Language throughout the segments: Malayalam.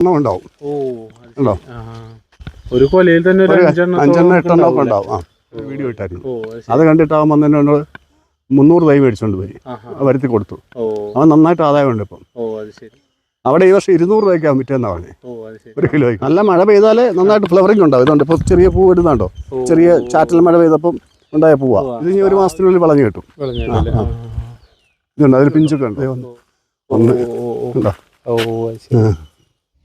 എണ്ണം ഉണ്ടാവും. ഉണ്ടോ? ഒരു കൊലയിൽ തന്നെ അഞ്ചെണ്ണം എട്ടെണ്ണം ഒക്കെ ഉണ്ടാവും. ആ വീഡിയോ ഇട്ടായിരുന്നു. അത് കണ്ടിട്ടാവുമ്പോൾ തന്നെ എന്നോട് മുന്നൂറ് തൈ മേടിച്ചുകൊണ്ട് പോയി. വരുത്തി കൊടുത്തു. അവൻ നന്നായിട്ട് ആദായമുണ്ട് ഇപ്പം. അവിടെ ഈ വർഷം ഇരുന്നൂറ് രൂപയ്ക്കാണ് വിറ്റെന്നാ പറഞ്ഞേ. ഒരു കിലോയ്ക്ക്. നല്ല മഴ പെയ്താലേ നന്നായിട്ട് ഫ്ലവറിംഗ് ഉണ്ടാവും. ഇതുണ്ട്. ഇപ്പോൾ ചെറിയ പൂ ഇടുന്നുണ്ടോ? ചെറിയ ചാറ്റൽ മഴ പെയ്തപ്പം ഉണ്ടായ പൂവാ. ഇത് ഇനി ഒരു മാസത്തിനുള്ളിൽ വളഞ്ഞു കിട്ടും. ഇതുണ്ട്. അതിൽ പിഞ്ചൊക്കെ ഉണ്ട്. ഓ ഒന്ന്. ഒന്ന് ഓ, ഓ, ഓ. ഉണ്ടോ?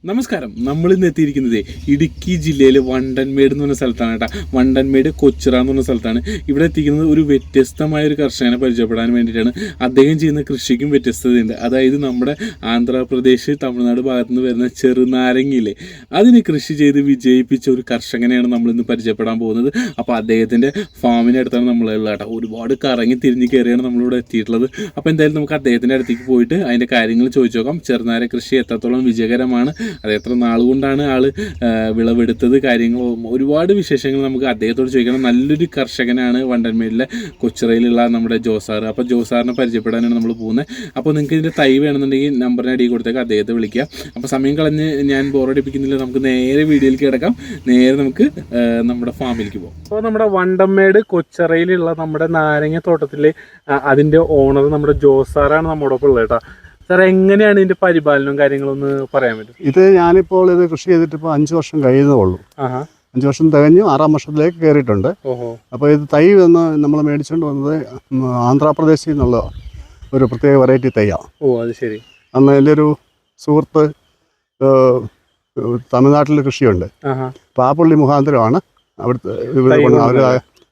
നമസ്കാരം. നമ്മൾ ഇന്ന് എത്തിയിരിക്കുന്നത് ഇടുക്കി ജില്ലയിലെ വണ്ടൻമേട് എന്ന് പറഞ്ഞ സ്ഥലത്താണ് കേട്ടോ. വണ്ടൻമേട് കൊച്ചിറ എന്ന് പറഞ്ഞ സ്ഥലത്താണ്. ഇവിടെ എത്തിക്കുന്നത് ഒരു വ്യത്യസ്തമായ ഒരു കർഷകനെ പരിചയപ്പെടാൻ വേണ്ടിയിട്ടാണ്. അദ്ദേഹം ചെയ്യുന്ന കൃഷിക്കും വ്യത്യസ്തതയുണ്ട്. അതായത് നമ്മുടെ ആന്ധ്രാപ്രദേശ് തമിഴ്നാട് ഭാഗത്തു നിന്ന് വരുന്ന ചെറുനാരങ്ങയില്ലേ അതിന് കൃഷി ചെയ്ത് വിജയിപ്പിച്ച ഒരു കർഷകനെയാണ് നമ്മൾ ഇന്ന് പരിചയപ്പെടാൻ പോകുന്നത്. അപ്പോൾ അദ്ദേഹത്തിന്റെ ഫാമിന്റെ അടുത്താണ് നമ്മളുള്ളത് കേട്ടോ. ഒരുപാട് കറങ്ങി തിരിഞ്ഞ് കയറിയാണ് നമ്മളിവിടെ എത്തിയിട്ടുള്ളത്. അപ്പോൾ എന്തായാലും നമുക്ക് അദ്ദേഹത്തിന്റെ അടുത്തേക്ക് പോയിട്ട് അതിന്റെ കാര്യങ്ങൾ ചോദിച്ചു നോക്കാം ചെറുനാര കൃഷി എത്രത്തോളം വിജയകരമാണ്? അത് എത്ര നാളുകൊണ്ടാണ് ആൾ ആ, വിളവെടുത്തത് കാര്യങ്ങളും ഒരുപാട് വിശേഷങ്ങൾ നമുക്ക് അദ്ദേഹത്തോട് ചോദിക്കണം. നല്ലൊരു കർഷകനാണ് വണ്ടൻമേലിലെ കൊച്ചിറയിലുള്ള നമ്മുടെ ജോസാർ. അപ്പോൾ ജോസാറിനെ പരിചയപ്പെടാനാണ് നമ്മൾ പോകുന്നത് അപ്പോൾ നിങ്ങൾക്ക് ഇതിന്റെ തൈ വേണമെന്നുണ്ടെങ്കിൽ നമ്പറിന് അടിയിൽ കൊടുത്തേക്ക് അദ്ദേഹത്തെ വിളിക്കുക അപ്പോൾ സമയം കളഞ്ഞ് ഞാൻ ബോറടിപ്പിക്കുന്നില്ല നമുക്ക് നേരെ വീഡിയോയിലേക്ക് കിടക്കാം. നേരെ നമുക്ക് നമ്മുടെ ഫാമിലേക്ക് പോകാം. അപ്പോൾ നമ്മുടെ വണ്ടമ്മേട് കൊച്ചറയിലുള്ള നമ്മുടെ നാരങ്ങ തോട്ടത്തിലെ അതിന്റെ ഓണർ നമ്മുടെ ജോസാറാണ് നമ്മോടൊപ്പം ഉള്ളത് കേട്ടോ. സാർ എങ്ങനെയാണ് ഇതിന്റെ പരിപാലനവും കാര്യങ്ങളും ഒന്ന് പറയാൻ പറ്റും? ഇത് ഞാനിപ്പോൾ ഇത് കൃഷി ചെയ്തിട്ട് ഇപ്പോൾ അഞ്ച് വർഷം കഴിയുന്നേ ഉള്ളൂ ആഹാ. അഞ്ച് വർഷം തികഞ്ഞു ആറാം വർഷത്തിലേക്ക് കയറിയിട്ടുണ്ട്. അപ്പോൾ ഇത് തൈ വന്ന് നമ്മൾ മേടിച്ചുകൊണ്ട് വന്നത് ആന്ധ്രാപ്രദേശിൽ നിന്നുള്ള ഒരു പ്രത്യേക വെറൈറ്റി തൈയാണ് ഓ അത് ശരി. അന്ന് എന്റെ ഒരു സുഹൃത്ത് തമിഴ്നാട്ടിൽ കൃഷിയുണ്ട്. അപ്പോൾ ആ പുള്ളി മുഖാന്തരമാണ് അവിടുത്തെ അവർ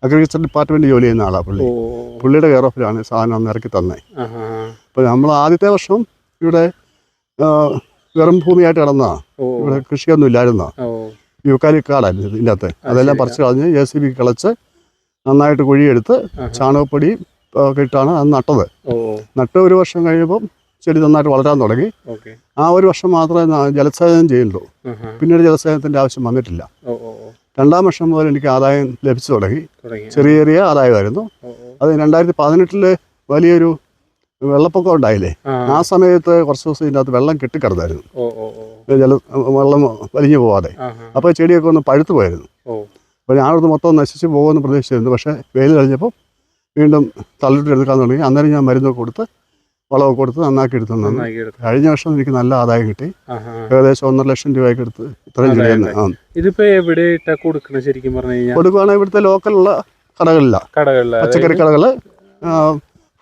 അഗ്രികൾച്ചർ ഡിപ്പാർട്ട്മെന്റ് ജോലി ചെയ്യുന്ന ആളാണ് പുള്ളി. പുള്ളിയുടെ കെയർ ഓഫിലാണ് സാധനം ഒന്ന് ഇറക്കി തന്നെ. അപ്പോൾ നമ്മൾ ആദ്യത്തെ വർഷം ഇവിടെ വെറും ഭൂമിയായിട്ട് കിടന്നതാണ് ഇവിടെ കൃഷിയൊന്നും ഇല്ലായിരുന്നാ? യുക്കാലി കാടായിരുന്നു ഇതിന്റെ അകത്ത് അതെല്ലാം പറിച്ചു കളഞ്ഞ് ജെ സി ബി കിളച്ച് നന്നായിട്ട് കുഴിയെടുത്ത്. ചാണകപ്പൊടി ഒക്കെ ഇട്ടാണ് അത് നട്ടത്. നട്ട് ഒരു വർഷം കഴിയുമ്പം ചെടി നന്നായിട്ട് വളരാൻ തുടങ്ങി. ആ ഒരു വർഷം മാത്രമേ ജലസേചനം ചെയ്യുള്ളൂ പിന്നീട് ജലസേചനത്തിന്റെ ആവശ്യം വന്നിട്ടില്ല. രണ്ടാം വർഷം മുതൽ എനിക്ക് ആദായം ലഭിച്ചു തുടങ്ങി. ചെറിയ ചെറിയ ആദായമായിരുന്നു. അത് രണ്ടായിരത്തി പതിനെട്ടിൽ വലിയൊരു വെള്ളപ്പൊക്കം ഉണ്ടായില്ലേ? ആ. സമയത്ത് കുറച്ച് ദിവസം ഇതിന്റെ അകത്ത് വെള്ളം കെട്ടിക്കിടന്നായിരുന്നു. ജല വെള്ളം വലിഞ്ഞു പോവാതെ. അപ്പോൾ ചെടിയൊക്കെ ഒന്ന് പഴുത്തു പോയിരുന്നു അപ്പോൾ ഞാനത് മൊത്തം നശിച്ച് പോകുമെന്ന് പ്രതീക്ഷിച്ചിരുന്നു. പക്ഷേ വെയിൽ കഴിഞ്ഞപ്പോൾ വീണ്ടും തള്ളിട്ട് എടുക്കാൻ തുടങ്ങി. അന്നേരം ഞാൻ മരുന്നൊക്കെ കൊടുത്ത് വളമൊക്കെ കൊടുത്ത് നന്നാക്കി എടുത്തു. കഴിഞ്ഞ വർഷം എനിക്ക് നല്ല ആദായം കിട്ടി. ഏകദേശം ഒന്നര ലക്ഷം രൂപയ്ക്ക് എടുത്ത് ഇത്രയും ആ. ഇതിപ്പോ എവിടെ കൊടുക്കണത് ശരിക്കും പറഞ്ഞു കഴിഞ്ഞാൽ കൊടുക്കുകയാണെങ്കിൽ ഇവിടുത്തെ ലോക്കലുള്ള കടകളില്ല കടകളിൽ. പച്ചക്കറി കടകൾ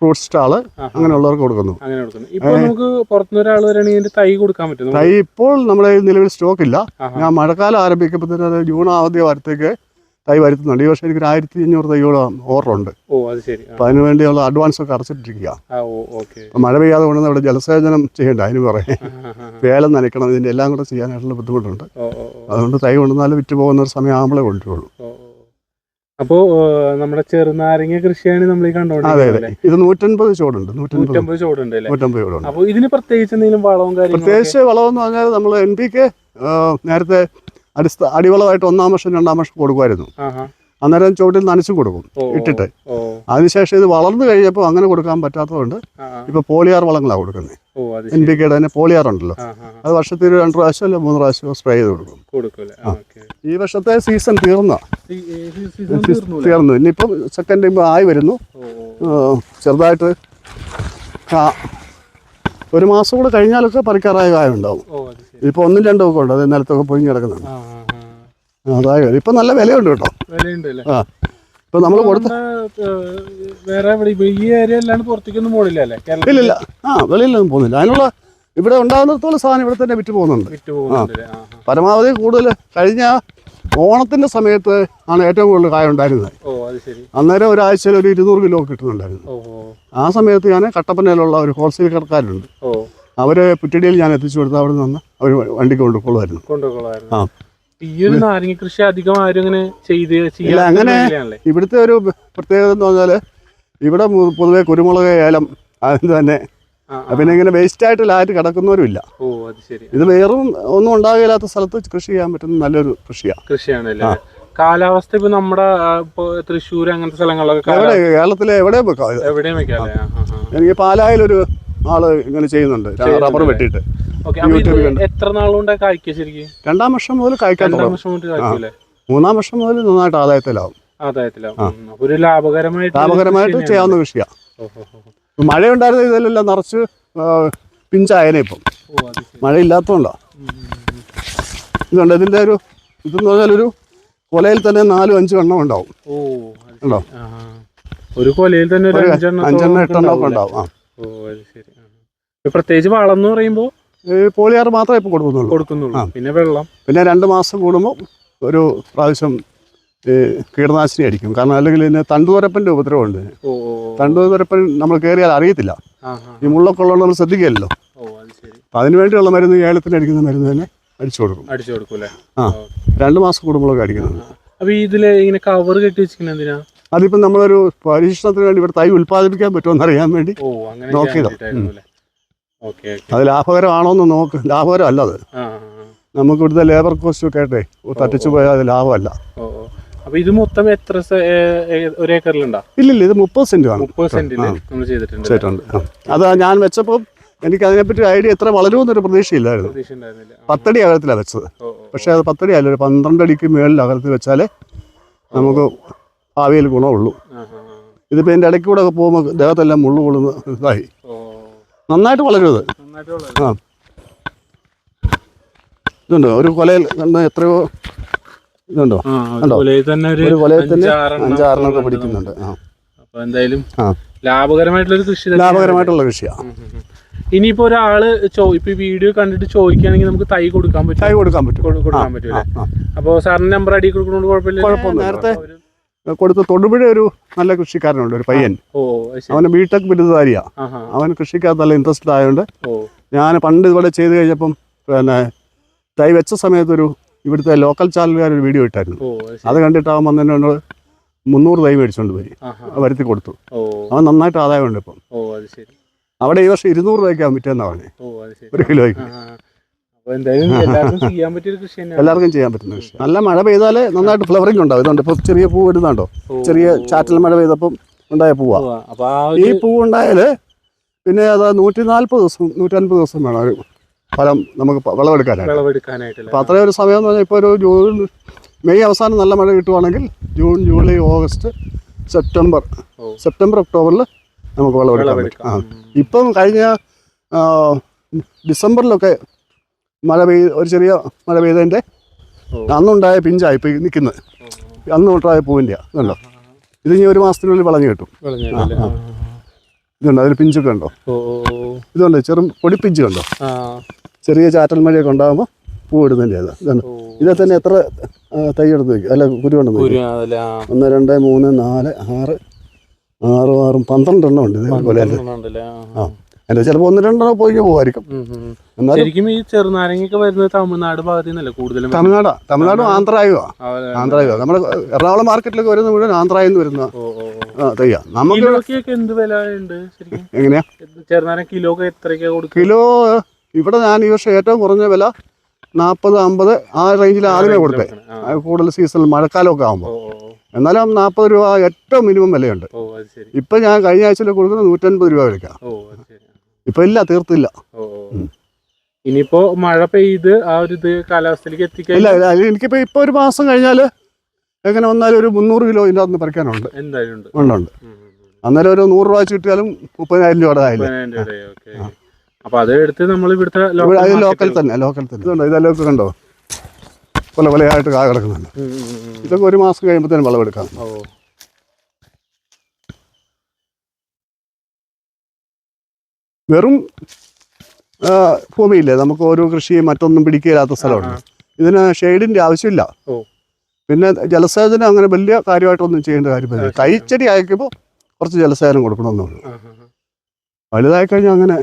ഫ്രൂട്ട് സ്റ്റാൾ. അങ്ങനെയുള്ളവർക്ക് കൊടുക്കുന്നു. അങ്ങനെ കൊടുക്കുന്നു. നമുക്ക് പുറത്തുനിന്ന് ഒരാൾ വരികയാണെങ്കിൽ ഇതിന്റെ തൈ കൊടുക്കാൻ പറ്റും. തൈ ഇപ്പോൾ നമ്മുടെ നിലവിൽ സ്റ്റോക്ക് ഇല്ല. ഞാൻ മഴക്കാലം ആരംഭിക്കുമ്പോഴത്തേന് ജൂൺ ആദ്യ വാരത്തേക്ക് തൈ വരുത്തുന്നുണ്ട്. ഈ വർഷം എനിക്ക് ഒരു ആയിരത്തി അഞ്ഞൂറ് തൈയോളം ഓർഡർ ഉണ്ട് ഓ അത് ശരി. ആ. അപ്പോൾ അതിന് വേണ്ടിയുള്ള അഡ്വാൻസ് ഒക്കെ അടച്ചിട്ടിരിക്കുക. മഴ പെയ്യാതെ കൊണ്ടുവന്ന് ഇവിടെ ജലസേചനം ചെയ്യണ്ട അതിന് പുറകെ വേല നനയ്ക്കണം ഇതിന്റെ എല്ലാം കൂടെ ചെയ്യാനായിട്ടുള്ള ബുദ്ധിമുട്ടുണ്ട്. അതുകൊണ്ട് തൈ കൊണ്ടുവന്നാൽ വിറ്റ് പോകുന്ന ഒരു സമയം ആകുമ്പോഴേ കൊണ്ടുവരുള്ളൂ. അപ്പോ നമ്മുടെ ചെറുനാരങ്ങ കൃഷിയാണ് നമ്മൾ ഈ കണ്ടോണ്ടിരിക്കുന്നത് ഇത് നൂറ്റൻപത് ചോടുണ്ട് നൂറ്റൻപത്. ചോടുണ്ട് അല്ലേ? നൂറ്റമ്പത് ചോടുണ്ട്. അപ്പോൾ ഇതിന് പ്രത്യേകിച്ച് എന്തെങ്കിലും വളവും കാര്യങ്ങളും പ്രത്യേകിച്ച് വളമെന്ന് പറഞ്ഞാൽ നമ്മൾ എൻ പി കെ നേരത്തെ അടിസ്ഥ അടിവളമായിട്ട് ഒന്നാം വർഷം രണ്ടാം വർഷം കൊടുക്കുമായിരുന്നു. അന്നേരം ചുവട്ടിൽ നനച്ചും കൊടുക്കും ഇട്ടിട്ട്. അതിനുശേഷം ഇത് വളർന്നു കഴിഞ്ഞപ്പോൾ അങ്ങനെ കൊടുക്കാൻ പറ്റാത്തതുകൊണ്ട് ആ. പോളിയാർ വളങ്ങളാണ് കൊടുക്കുന്നത് ഓ അത് എൻ പി കെയുടെ തന്നെ പോളിയാർ ഉണ്ടല്ലോ. അത് വർഷത്തിൽ രണ്ടു പ്രാവശ്യം അല്ലെങ്കിൽ മൂന്ന് പ്രാവശ്യം സ്പ്രേ ചെയ്ത് കൊടുക്കും. ഈ വർഷത്തെ സീസൺ തീർന്ന? തീർന്നു. ഇനിയിപ്പം സെക്കൻഡ് ടൈം ആയി വരുന്നു. ചെറുതായിട്ട് കാ- ഒരു മാസം കൂടെ കഴിഞ്ഞാലൊക്കെ പറിക്കാറായ കാര്യം ഉണ്ടാവും ഓ അത് ശരി. ഇപ്പോൾ ഒന്നും രണ്ടും ഒക്കെ ഉണ്ട്. അത് നിലത്തൊക്കെ പൊഴിഞ്ഞ് കിടക്കുന്നുണ്ട്. ആ അതായത് ഇപ്പം നല്ല വിലയുണ്ട് കേട്ടോ. വിലയുണ്ട് അല്ലേ? ആ ഇപ്പം നമ്മൾ കൊടുത്ത വേറെ ഈ ഏരിയ അല്ലാണ്ട് പുറത്തേക്കൊന്നും പോണില്ല അല്ലേ? ഇല്ലില്ല. ആ വെളിയിലൊന്നും പോകുന്നില്ല. അതിനുള്ള ഇവിടെ ഉണ്ടാകുന്നിടത്തോളം സാധനം ഇവിടെ തന്നെ വിറ്റ് പോകുന്നുണ്ട്. വിറ്റ് പോകുന്നുണ്ട് ആ. പരമാവധി കൂടുതൽ കഴിഞ്ഞ ഓണത്തിന്റെ സമയത്ത് ആണ് ഏറ്റവും കൂടുതൽ കായ ഉണ്ടായിരുന്നത്. ഓ അത് ശരി. അന്നേരം ഒരാഴ്ചയിൽ ഒരു ഇരുന്നൂറ് കിലോ കിട്ടുന്നുണ്ടായിരുന്നു. ആ സമയത്ത് ഞാൻ കട്ടപ്പനയിലുള്ള ഒരു ഹോൾസെയിൽ കടക്കാരുണ്ട്. അവർ പുറ്റടിയിൽ ഞാൻ എത്തിച്ചു കൊടുത്ത് അവിടെ നിന്ന് അവർ വണ്ടിക്ക് കൊണ്ടുപോകുമായിരുന്നു. കൊണ്ടുപോകുള്ളായിരുന്നു ആ. ഈ ഒരു നാരങ്ങ കൃഷി അധികം ആരും അങ്ങനെ ചെയ്ത് ഇവിടുത്തെ ഒരു പ്രത്യേകത എന്ന് പറഞ്ഞാൽ ഇവിടെ പൊതുവെ കുരുമുളക് ഏലം അത് തന്നെ. പിന്നെ ഇങ്ങനെ വേസ്റ്റ് ആയിട്ട് ലാറ്റ് കിടക്കുന്നവരും ഇല്ല. ഓ അത് ശരി. ഇത് വേറും ഒന്നും ഉണ്ടാകില്ലാത്ത സ്ഥലത്ത് കൃഷി ചെയ്യാൻ പറ്റുന്ന നല്ലൊരു കൃഷിയാണ് കൃഷിയാണ് കാലാവസ്ഥ ഇപ്പൊ നമ്മുടെ തൃശ്ശൂർ അങ്ങനത്തെ സ്ഥലങ്ങളിലൊക്കെ കേരളത്തിലെ എവിടെയും ആ. എനിക്ക് പാലായിലൊരു ആൾ ഇങ്ങനെ ചെയ്യുന്നുണ്ട്. റബ്ബർ? വെട്ടിയിട്ട്. എത്ര നാളുകൊണ്ട് കായ്ക്കുക ശരിക്കും? രണ്ടാം വർഷം മുതൽ കായ്ക്കാൻ മൂന്നാം വർഷം മുതൽ നന്നായിട്ട് ആദായത്തിലാവും. ഒരു ലാഭകരമായിട്ട് ലാഭകരമായിട്ട് ചെയ്യാവുന്ന കൃഷിയാണ് മഴയുണ്ടായിരുന്ന ഇതെല്ലാം നിറച്ച് പിഞ്ചായനെ ഇപ്പം. മഴ ഇല്ലാത്തതുകൊണ്ടാണ്. ഇതുണ്ട് ഇതിന്റെ ഒരു ഇതെന്ന് പറഞ്ഞാൽ ഒരു കൊലയിൽ തന്നെ നാലും അഞ്ചും എണ്ണം ഉണ്ടാവും. ഉണ്ടോ? ഒരു കൊലയിൽ തന്നെ അഞ്ചെണ്ണം എട്ടെണ്ണം ഒക്കെ ഉണ്ടാവും. ആ. പ്രത്യേകിച്ച് വളം എന്ന് പറയുമ്പോ ഈ പോളിയാർ മാത്രമേ ഇപ്പം കൊടുക്കുന്നുള്ളൂ. കൊടുക്കുന്നുള്ളൂ. പിന്നെ വെള്ളം. പിന്നെ രണ്ട് മാസം കൂടുമ്പോൾ ഒരു പ്രാവശ്യം കീടനാശിനി അടിക്കും. കാരണം അല്ലെങ്കിൽ ഇതിന് തണ്ടുതുരപ്പന്റെ ഉപദ്രവമുണ്ട്. തണ്ടുതുരപ്പൻ നമ്മൾ കയറിയാൽ അറിയത്തില്ല. ഈ മുള്ളൊക്കെ ഉള്ളത് നമ്മൾ ശ്രദ്ധിക്കില്ലല്ലോ ഓ അത് ശരി. അപ്പം അതിന് വേണ്ടിയുള്ള മരുന്ന് ഏലത്തിന് അടിക്കുന്ന മരുന്ന് തന്നെ അടിച്ചു കൊടുക്കും. അടിച്ചു കൊടുക്കും ആ. രണ്ട് മാസം കൂടുമ്പോഴൊക്കെ അടിക്കുന്നുണ്ട് അപ്പോൾ ഇതിൽ ഇങ്ങനെ കവർ കെട്ടി വെച്ചിരിക്കുന്നത് എന്തിനാ? അതിപ്പം നമ്മളൊരു പരീക്ഷണത്തിന് വേണ്ടി ഇവിടെ തൈ ഉൽപ്പാദിപ്പിക്കാൻ പറ്റുമോ എന്നറിയാൻ വേണ്ടി ഓ അത് ലാഭകരമാണോ എന്ന് നോക്ക് ലാഭകരം അല്ല അത്. നമുക്ക് ഇവിടുത്തെ ലേബർ കോസ്റ്റ് ഒക്കെ ആയിട്ടേ തട്ടിച്ചു പോയാൽ അത് ലാഭമല്ല. അപ്പൊ ഇത് മൊത്തം എത്ര ഒരു ഏക്കറിലുണ്ടോ? ഇല്ലില്ല ഇത് മുപ്പത് സെന്റ് ആണ് മുപ്പത് സെന്റിൽ നമ്മൾ ചെയ്തിട്ടുണ്ട്. അത് ഞാൻ വെച്ചപ്പോൾ എനിക്ക് അതിനെപ്പറ്റി ഐഡിയ എത്ര വളരുമെന്നൊരു പ്രതീക്ഷയില്ലായിരുന്നു. പത്തടി അകലത്തിലാണ് വെച്ചത്. പക്ഷേ അത് പത്തടി അല്ല ഒരു പന്ത്രണ്ട് അടിക്ക് മേളിൽ അകലത്തിൽ വെച്ചാലേ നമുക്ക് ഭാവിയിൽ ഗുണമുള്ളൂ. ഇതിപ്പോ എന്റെ ഇടയ്ക്കൂടെ ഇതിപ്പോൾ എന്റെ പോകുമ്പോൾ ദേഹത്തെല്ലാം മുള്ളു കൊള്ളുന്ന ഇതായി. നന്നായിട്ട് വളരും അത്. ആ. ഇതുണ്ടോ? ഒരു കൊലയിൽ കണ്ട എത്രയോ ഇതുണ്ടോ? ഒരു കൊലയിൽ തന്നെ ഉണ്ട് പിടിക്കുന്നുണ്ട്. ആ. എന്തായാലും ലാഭകരമായിട്ടുള്ള കൃഷിയാ. കൃഷി. ലാഭകരമായിട്ടുള്ള കൃഷിയാണ്. ഇനിയിപ്പോ ഒരാൾ ഇപ്പൊ വീഡിയോ കണ്ടിട്ട് ചോദിക്കുകയാണെങ്കിൽ നമുക്ക് തൈ കൊടുക്കാൻ പറ്റും. തൈ കൊടുക്കാൻ പറ്റും. കൊടുക്കാൻ പറ്റും അപ്പൊ സാറിന്റെ നമ്പർ അടി കൊടുക്കുന്നോണ്ട് കുഴപ്പമില്ല നേരത്തെ കൊടുത്ത് തൊടുപുഴ ഒരു നല്ല കൃഷിക്കാരനുണ്ട് ഒരു പയ്യൻ. അവന് ബിടെക് ബിരുദധാരിയാ. അവൻ കൃഷിക്കാർ നല്ല ഇൻട്രസ്റ്റഡ് ആയതുകൊണ്ട് ഞാൻ പണ്ട് ഇവിടെ ചെയ്ത് കഴിഞ്ഞപ്പം പിന്നെ തൈ വെച്ച സമയത്തൊരു ഇവിടുത്തെ ലോക്കൽ ചാനലുകാർ ഒരു വീഡിയോ ഇട്ടായിരുന്നു അത് കണ്ടിട്ടാവുമ്പോൾ തന്നെ കണ്ടിട്ട് അവൻ വന്നതിനോട് മുന്നൂറ് തൈ മേടിച്ചുകൊണ്ട് പോയി. വരുത്തി കൊടുത്തു. അവൻ നന്നായിട്ട് ആദായമുണ്ട് ഇപ്പം. അവിടെ ഈ വർഷം ഇരുന്നൂറ് രൂപയ്ക്കാണ് വിറ്റെന്നാ പറഞ്ഞത് ഓ അത് ശരി. ഒരു കിലോയ്ക്ക്. എല്ലാവർക്കും ചെയ്യാൻ പറ്റുന്ന കൃഷി. നല്ല മഴ പെയ്താൽ നന്നായിട്ട് ഫ്ലവറിംഗ് ഉണ്ടാവും. ഇതുണ്ട് ഇപ്പോൾ ചെറിയ പൂ ഇടുന്നുണ്ടോ? ചെറിയ ചാറ്റൽ മഴ പെയ്തപ്പം ഉണ്ടായ പൂവാ. ഈ പൂ ഉണ്ടായാൽ പിന്നെ അത് നൂറ്റി നാൽപ്പത് ദിവസം നൂറ്റൻപത് ദിവസം വേണം ഒരു ഫലം നമുക്ക് വിളവെടുക്കാനായിട്ട്. അപ്പൊ അത്രയും ഒരു സമയം എന്ന് പറഞ്ഞാൽ ഇപ്പോൾ ഒരു ജൂൺ മെയ് അവസാനം നല്ല മഴ കിട്ടുവാണെങ്കിൽ June July August September September ഒക്ടോബറിൽ നമുക്ക് വിളവെടുക്കാൻ പറ്റും. ആ. ഇപ്പം കഴിഞ്ഞ ഡിസംബറിലൊക്കെ മഴ പെയ്ത് ഒരു ചെറിയ മഴ പെയ്തതിന്റെ. അന്നുണ്ടായ പിഞ്ചായി ഇപ്പോൾ നിൽക്കുന്നത്. അന്നുണ്ടായ പൂവിന്റെ ഇതുണ്ടോ ഇത് ഇനി ഒരു മാസത്തിനുള്ളിൽ വളഞ്ഞു കിട്ടും. ഇതുണ്ടോ അതിൽ പിഞ്ചൊക്കെ ഉണ്ടോ. ഇതുണ്ട് ചെറു പൊടിപ്പിഞ്ച് കണ്ടോ? ചെറിയ ചാറ്റൽ മഴയൊക്കെ ഉണ്ടാകുമ്പോൾ പൂ ഇടുന്നതിന്റെ അത് ഇതുണ്ട്. ഇതേ ഇതിൽ തന്നെ എത്ര തൈ എടുത്ത് വയ്ക്കും അല്ല കുരു കൊണ്ടു കുരു വയ്ക്കും അതല്ലേ ആ. ഒന്ന് രണ്ട് മൂന്ന് നാല് ആറ് ആറ് ആറും പന്ത്രണ്ട് എണ്ണം ഉണ്ട് ഇത് കൊലയിൽ പന്ത്രണ്ടെണ്ണം ഉണ്ടല്ലേ? ആ, അതിന്റെ ചിലപ്പോൾ ഒന്ന് രണ്ടെണ്ണം പോയി പോകുമായിരിക്കും. ശരിക്കും ഈ ചെറുനാരങ്ങയൊക്കെ വരുന്നത് തമിഴ്നാട് ഭാഗത്തു നിന്നല്ലേ കൂടുതലും തമിഴ്നാടാ. തമിഴ്നാടും ആന്ധ്രായുവാ. ആന്ധ്രായോ അതെ. ആന്ധ്രായുവാ. നമ്മുടെ എറണാകുളം മാർക്കറ്റിലൊക്കെ വരുന്ന മുഴുവൻ ആന്ധ്രയിൽ നിന്ന് വരുന്ന ഓ ഓ ഓ. ആ, തൈയാ നമുക്ക് എന്ത് വില ഉണ്ട് എങ്ങനെയാ? ചെറുനാരങ്ങ കിലോ എത്രയൊക്കെ കൊടുക്കും? കിലോ ഇവിടെ ഞാൻ ഈ വർഷം ഏറ്റവും കുറഞ്ഞ വില നാൽപ്പത് അമ്പത് ആ റേഞ്ചിൽ ആദ്യമേ കൊടുത്തേ. കൂടുതൽ സീസണിൽ മഴക്കാലമൊക്കെ ആകുമ്പോൾ. എന്നാലും നാൽപ്പത് രൂപ ഏറ്റവും മിനിമം വിലയുണ്ട്. ഇപ്പം ഞാൻ കഴിഞ്ഞ ആഴ്ചയിൽ കൊടുക്കുന്നത് നൂറ്റൻപത് രൂപ ശരി. ഇപ്പം ഇല്ല തീർത്തില്ല. ഇനിയിപ്പോ മഴ പെയ്ത് ആ ഒരു ഇത് കാലാവസ്ഥയിലേക്ക് എത്തിക്കില്ല എനിക്കിപ്പോ ഇപ്പൊ ഒരു മാസം കഴിഞ്ഞാൽ എങ്ങനെ വന്നാലും ഒരു മുന്നൂറ് കിലോ ഇതിന്റെ അകത്ത് പറിക്കാനുണ്ട്. എന്തായാലും ഉണ്ട്. അന്നേരം ഒരു നൂറ് രൂപ വെച്ച് കിട്ടിയാലും മുപ്പതിനായിരം രൂപയുടെ ആയില്ല. അപ്പൊ അത് എടുത്ത് നമ്മൾ ഇവിടുത്തെ ലോക്കൽ തന്നെ ലോക്കൽ തന്നെ. ഇതുണ്ടോ? ഇതെല്ലാം ഒക്കെ കണ്ടോ? കൊല കൊലയായിട്ട് കാ കിടക്കുന്നുണ്ട്. ഇതൊക്കെ ഒരു മാസം കഴിയുമ്പോഴത്തേനും വിളവെടുക്കാം വെറും ഭൂമിയില്ലേ? നമുക്ക് ഓരോ കൃഷിയും മറ്റൊന്നും പിടിക്കില്ലാത്ത സ്ഥലമുണ്ട് ഇതിന് ഷെയ്ഡിന്റെ ആവശ്യമില്ല. പിന്നെ ജലസേചനം അങ്ങനെ വലിയ കാര്യമായിട്ടൊന്നും ചെയ്യേണ്ട കാര്യമില്ല. കൈച്ചെടി ആയിക്കുമ്പോൾ അയക്കുമ്പോൾ കുറച്ച് ജലസേചനം കൊടുക്കണമെന്നുള്ളൂ. വലുതായി കഴിഞ്ഞാൽ അങ്ങനെ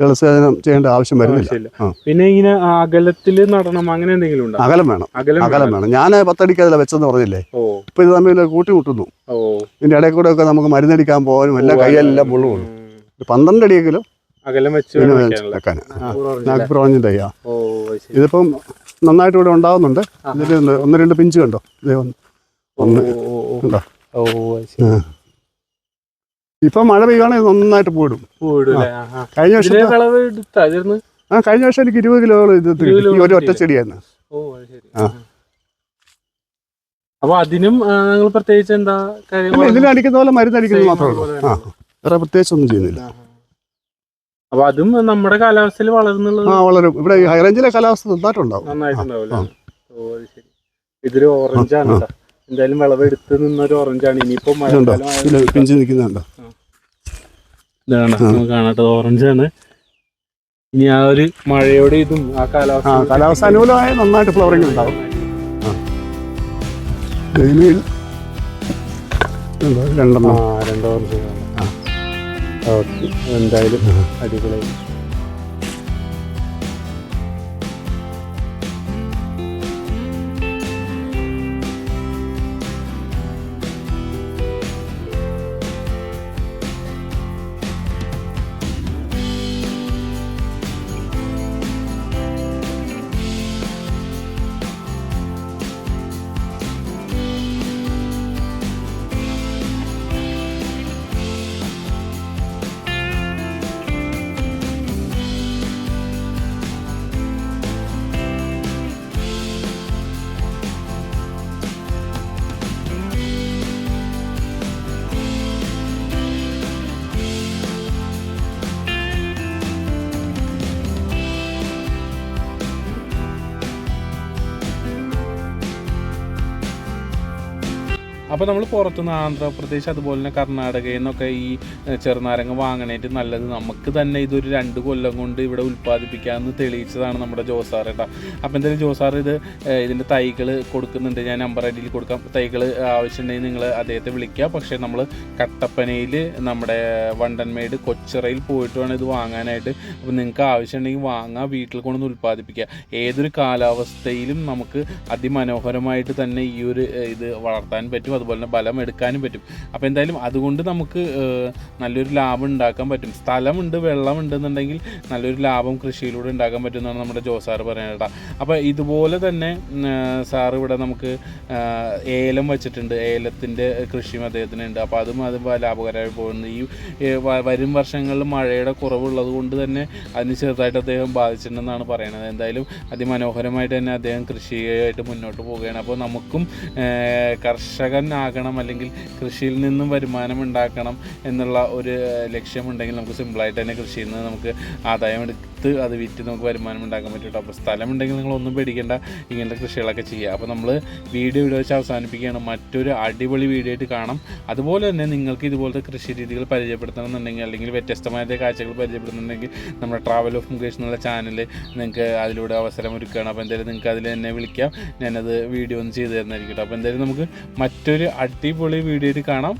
ജലസേചനം ചെയ്യേണ്ട ആവശ്യം വരുന്നില്ല. പിന്നെ ഇങ്ങനെ അകലത്തിൽ നടണം അങ്ങനെ എന്തെങ്കിലും ഉണ്ടോ? അകലം വേണം. അകലം വേണം. ഞാൻ പത്തടിക്ക് അതിൽ വെച്ചെന്ന് പറഞ്ഞില്ലേ? ഇപ്പൊ ഇത് തമ്മിൽ കൂട്ടിമുട്ടുന്നു ഇതിന്റെ ഇടയിൽ കൂടെ ഒക്കെ നമുക്ക് മരുന്നടിക്കാൻ പോകാനും എല്ലാം കൈയെല്ലാം മുള്ളുകൊള്ളു ഉം. പന്ത്രണ്ട് അടിയെങ്കിലും അകലം വെച്ച്. വെക്കാൻ നാഗ്പൂർ ഓറഞ്ച് തയ്യാ. ഇതിപ്പം നന്നായിട്ട് ഇവിടെ ഉണ്ടാവുന്നുണ്ട്. ഇതിൽ ഒന്ന് രണ്ട് പിഞ്ച് കണ്ടോ? ഇതേ ഒന്ന്. ഒന്ന്. ഇപ്പം മഴ പെയ്യുകയാണെങ്കിൽ നന്നായിട്ട് പോയിടും? കഴിഞ്ഞ വർഷം ആ കഴിഞ്ഞ വർഷം എനിക്ക് ഇരുപത് കിലോ ഇത് ഒരു ഒറ്റ ചെടിയായിരുന്നു. ഓ ശരി. ആ. അപ്പൊ അതിനും നിങ്ങൾ പ്രത്യേകിച്ച് എന്താ അടിക്കുന്ന പോലെ മരുന്ന് അടിക്കുന്നത് മാത്രമേ ഉള്ളൂ. ആ. വേറെ പ്രത്യേകിച്ച് ഒന്നും ചെയ്യുന്നില്ല അപ്പൊ അതും നമ്മുടെ കാലാവസ്ഥയിൽ വളർന്നുള്ളത് ആ വളരും. ഇവിടെ ഈ ഹൈറേഞ്ചിലെ കാലാവസ്ഥ നന്നായിട്ടുണ്ടാവും. നന്നായിട്ടുണ്ടാവില്ല? ആ. ഓ അത് ശരി. ഇതൊരു ഓറഞ്ച് ആണ് കേട്ടോ. എന്തായാലും വിളവെടുത്ത് നിന്നൊരു ഓറഞ്ച് ആണ്. ഇനിയിപ്പോ പിഞ്ച് നിൽക്കുന്നുണ്ടോ? ഇതാണ്. നമുക്ക് ഓറഞ്ച് ആണ്. ഇനി ആ ഒരു മഴയോടെ ഇതും ആ കാലാവസ്ഥ കാലാവസ്ഥ അനുകൂലമായ നന്നായിട്ട് ഫ്ലവറിങ് ഉണ്ടാവും. രണ്ടെണ്ണം. രണ്ട് ഓറഞ്ച് ഓക്കെ എന്തായാലും അടിപൊളിയായി അപ്പോൾ നമ്മൾ പുറത്തുനിന്ന് ആന്ധ്രാപ്രദേശ് അതുപോലെ തന്നെ കർണാടകയിൽ നിന്നൊക്കെ ഈ ചെറുനാരങ്ങ വാങ്ങണേറ്റ് നല്ലത്. നമുക്ക് തന്നെ ഇതൊരു രണ്ട് കൊല്ലം കൊണ്ട് ഇവിടെ ഉൽപ്പാദിപ്പിക്കാമെന്ന് തെളിയിച്ചതാണ് നമ്മുടെ ജോസാർ കേട്ടോ അപ്പോൾ എന്തായാലും ജോസാർ ഇത് ഇതിന്റെ തൈകൾ കൊടുക്കുന്നുണ്ട്. ഞാൻ നമ്പർ ഐ കൊടുക്കാം. തൈകൾ ആവശ്യമുണ്ടെങ്കിൽ നിങ്ങൾ അദ്ദേഹത്തെ വിളിക്കുക. പക്ഷേ നമ്മൾ കട്ടപ്പനയിൽ നമ്മുടെ വണ്ടൻമേട് കൊച്ചിറയിൽ പോയിട്ട് വേണം ഇത് വാങ്ങാനായിട്ട്. അപ്പോൾ നിങ്ങൾക്ക് ആവശ്യമുണ്ടെങ്കിൽ വാങ്ങാം. വീട്ടിൽ കൊണ്ടൊന്ന് ഉൽപ്പാദിപ്പിക്കുക. ഏതൊരു കാലാവസ്ഥയിലും നമുക്ക് അതിമനോഹരമായിട്ട് തന്നെ ഈ ഒരു ഇത് വളർത്താൻ പറ്റും. അതുപോലെ തന്നെ ബലം എടുക്കാനും പറ്റും. അപ്പോൾ എന്തായാലും അതുകൊണ്ട് നമുക്ക് നല്ലൊരു ലാഭം ഉണ്ടാക്കാൻ പറ്റും. സ്ഥലമുണ്ട് വെള്ളമുണ്ട് എന്നുണ്ടെങ്കിൽ നല്ലൊരു ലാഭം കൃഷിയിലൂടെ ഉണ്ടാക്കാൻ പറ്റും എന്നാണ് നമ്മുടെ ജോസാറ് പറയുന്നത് അപ്പോൾ ഇതുപോലെ തന്നെ സാർ സാറ് ഇവിടെ നമുക്ക് ഏലം വെച്ചിട്ടുണ്ട്. ഏലത്തിന്റെ കൃഷിയും അദ്ദേഹത്തിനുണ്ട് അപ്പോൾ അതും അത് ലാഭകരമായി പോകുന്നു. ഈ വരും വർഷങ്ങളിൽ മഴയുടെ കുറവുള്ളത് കൊണ്ട് തന്നെ അതിന് ചെറുതായിട്ട് അദ്ദേഹം ബാധിച്ചിട്ടുണ്ടെന്നാണ് പറയുന്നത്. എന്തായാലും അതിമനോഹരമായിട്ട് തന്നെ അദ്ദേഹം കൃഷിയായിട്ട് മുന്നോട്ട് പോവുകയാണ്. അപ്പോൾ നമുക്കും ഏഹ്, കർഷകനാകണം അല്ലെങ്കിൽ കൃഷിയിൽ നിന്നും വരുമാനം ഉണ്ടാക്കണം എന്നുള്ള ഒരു ലക്ഷ്യമുണ്ടെങ്കിൽ നമുക്ക് സിമ്പിളായിട്ട് തന്നെ കൃഷിയിൽ നിന്ന് നമുക്ക് ആദായം എടുത്ത് അത് വിറ്റ് നമുക്ക് വരുമാനം ഉണ്ടാക്കാൻ പറ്റും അപ്പോൾ സ്ഥലമുണ്ടെങ്കിൽ നിങ്ങളൊന്നും പേടിക്കേണ്ട. ഇങ്ങനത്തെ കൃഷികളൊക്കെ ചെയ്യുക. അപ്പോൾ നമ്മൾ വീഡിയോ ഇവിടെ വെച്ച് അവസാനിപ്പിക്കുകയാണ്. മറ്റൊരു അടിപൊളി വീഡിയോ ആയിട്ട് കാണാം. അതുപോലെ തന്നെ നിങ്ങൾക്ക് ഇതുപോലത്തെ കൃഷി രീതികൾ പരിചയപ്പെടുത്തണമെന്നുണ്ടെങ്കിൽ അല്ലെങ്കിൽ വ്യത്യസ്തമായ കാഴ്ചകൾ പരിചയപ്പെടുന്നുണ്ടെങ്കിൽ നമ്മുടെ ട്രാവൽ ഓഫ് മുകേഷ് എന്നുള്ള ചാനൽ നിങ്ങൾക്ക് അതിലൂടെ അവസരം ഒരുക്കുകയാണ്. അപ്പോൾ എന്തായാലും നിങ്ങൾക്ക് അതിൽ എന്നെ വിളിക്കാം. ഞാനത് വീഡിയോ ഒന്ന് ചെയ്തു തരുന്നതായിരിക്കും അപ്പോൾ എന്തായാലും നമുക്ക് മറ്റൊരു അടിപൊളി വീഡിയോ ആയിട്ട് കാണാം.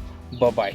ബൈ